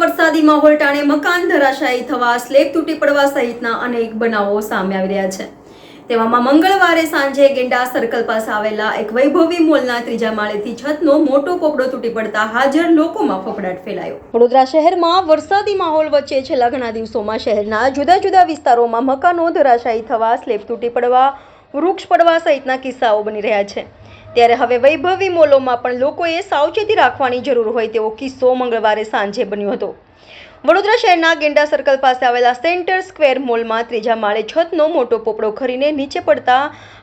વરસાદી માહોલ ટાણે મકાન ધરાશાયી થવા, સ્લેબ તૂટી પડવા સહિતના અનેક બનાવો સામે આવી રહ્યા છે. તેવામાં મંગળવારે સાંજે ગેંડા સર્કલ પાસે આવેલા એક વૈભવી મોલના ત્રીજા માળેથી છતનો મોટો પોપડો તૂટી પડતા હાજર લોકોમાં ફફડાટ ફેલાયો. વડોદરા શહેરમાં વરસાદી માહોલ વચ્ચે છેલ્લા ઘણા દિવસોમાં શહેરના જુદા જુદા વિસ્તારોમાં મકાનો ધરાશાયી થવા, સ્લેબ તૂટી પડવા, વૃક્ષ પડવા સહિતના કિસ્સાઓ બની રહ્યા છે. ત્યારે હવે વૈભવી મોલોમાં પણ લોકોએ સાવચેતી રાખવાની જરૂર હોય તેવો કિસ્સો મંગળવારે સાંજે બન્યો હતો. વડોદરા શહેરના ગેંડા સર્કલ પાસે આવેલા સેન્ટર સ્ક્વેર મોલમાં ત્રીજા માળે છતનો મોટો પોપડો ખરીને નીચે પડતા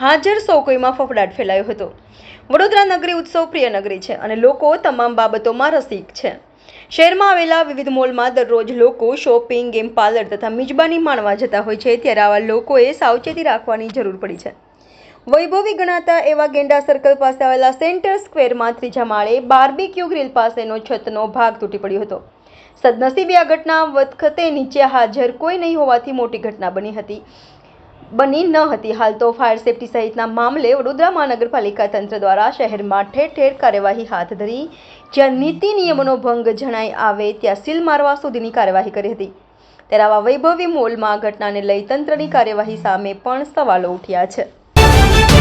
હાજર સૌ કોઈમાં ફફડાટ ફેલાયો હતો. વડોદરા નગરી ઉત્સવ પ્રિય નગરી છે અને લોકો તમામ બાબતોમાં રસિક છે. શહેરમાં આવેલા વિવિધ મોલમાં દરરોજ લોકો શોપિંગ, ગેમ પાર્લર તથા મિજબાની માણવા જતા હોય છે, ત્યારે આવા લોકોએ સાવચેતી રાખવાની જરૂર પડી છે. વૈભવી ગણાતા એવા ગેંડા સર્કલ પાસે આવેલા સેન્ટર સ્ક્વેરમાં ત્રીજા માળે બાર્બીક્યુ ગ્રીલ પાસેનો છતનો ભાગ તૂટી પડ્યો હતો. સદનસીબે આ ઘટના વખતે નીચે હાજર કોઈ નહીં હોવાથી મોટી ઘટના બની હતી. બની ન હતી. હાલ તો ફાયર સેફટી સહિતના મામલે વડોદરા મહાનગરપાલિકા તંત્ર દ્વારા શહેરમાં ઠેર ઠેર કાર્યવાહી હાથ ધરી, જ્યાં નીતિ નિયમોનો ભંગ જણાઈ આવે ત્યાં સીલ મારવા સુધીની કાર્યવાહી કરી હતી. ત્યારે આવા વૈભવી મોલમાં ઘટનાને લઈ તંત્રની કાર્યવાહી સામે પણ સવાલો ઉઠ્યા છે.